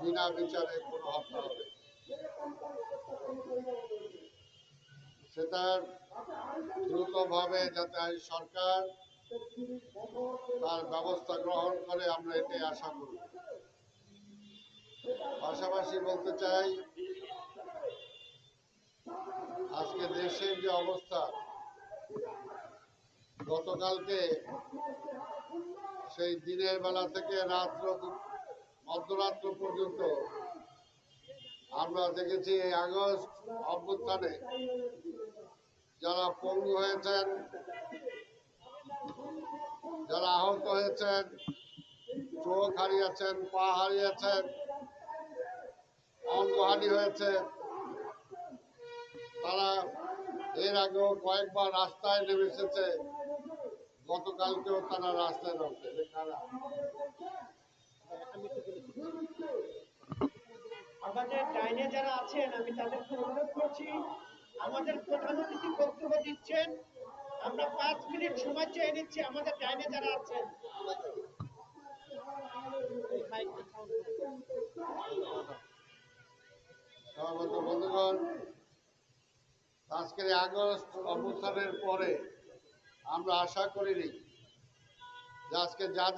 বিনা বিচারে কোনো হত্যা হবে। সেটার দ্রুতভাবে যাতে সরকার তার ব্যবস্থা গ্রহণ করে, আমরা এটাই আশা করি। পাশাপাশি বলতে চাই, আজকে দেশের যে অবস্থা, গতকালকে সেই দিনের বেলা থেকে রাত্র মধ্যরাত্র পর্যন্ত আমরা দেখেছি এই আগস্ট অভ্যুত্থানে যারা পঙ্গু হয়েছেন, যারা আহত হয়েছেন, চোখ হারিয়েছেন, পা হারিয়েছেন অঙ্গহানি হয়েছে, তারা এর আগেও কয়েকবার রাস্তায় নেমে এসেছে, গতকালকেও তারা রাস্তায় নামছে আমাদের ডাইনে যারা আছেন, আমি তাদেরকে অনুরোধ করছি, আমাদের প্রধান অতিথি বক্তব্য দিচ্ছেন। আমরা পাঁচ মিনিট সময় চেয়ে নিচ্ছি, আমাদের ডাইনে যারা আছেন। আজকের আগস্ট অভ্যুত্থানের পরে আমরা আশা করিনি আজকে যাদের